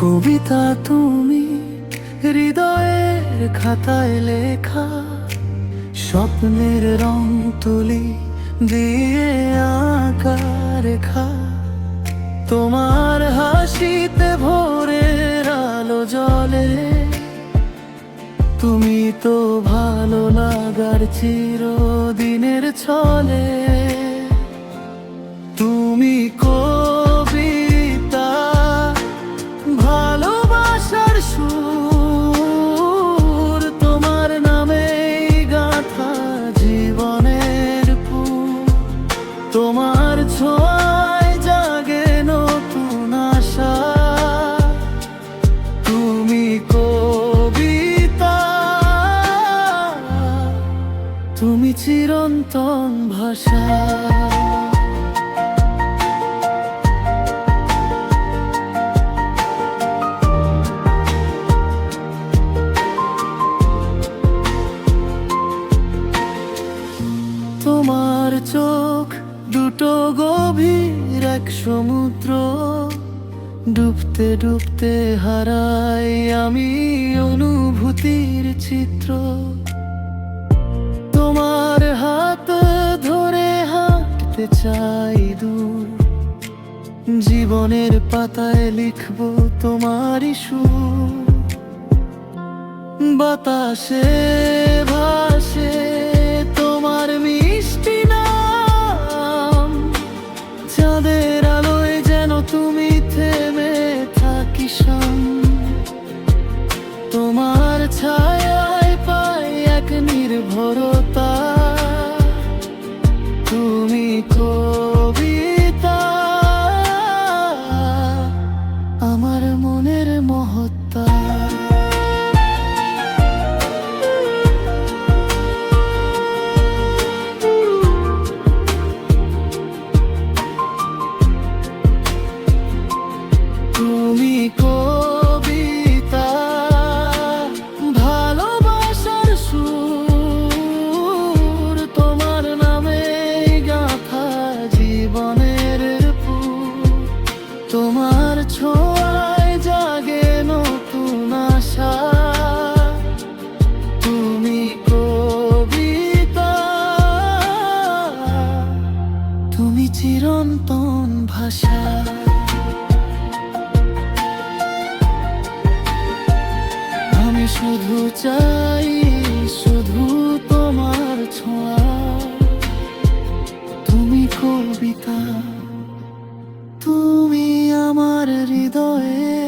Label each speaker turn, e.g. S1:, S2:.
S1: কবিতা তুমি হৃদয়ের খাতায় লেখা, স্বপ্নের রং তুলি দিয়ে আঁকা রেখা। তোমার হাসিতে ভোরের আলো জলে, তুমি তো ভালো লাগার চিরদিনের ছলে। চিরন্তন ভাষা। তোমার চোখ দুটো গভীর এক সমুদ্র ডুবতে ডুবতে হারাই আমি অনুভূতির চিত্র। হাঁটতে চাই দূর। জীবনের পাতায় লিখব তোমারই সুর। বাতাসে, ভাসে তোমার মিষ্টি নাম। চাঁদের আলোয় যেন তুমি থেমে থাকি তোমার ছায়ায় পাই এক নির্ভরতা। তুমি আমি শুধু চাই শুধু তোমার ছোঁয়া। তুমি কবিতা তুমি আমার হৃদয়ে।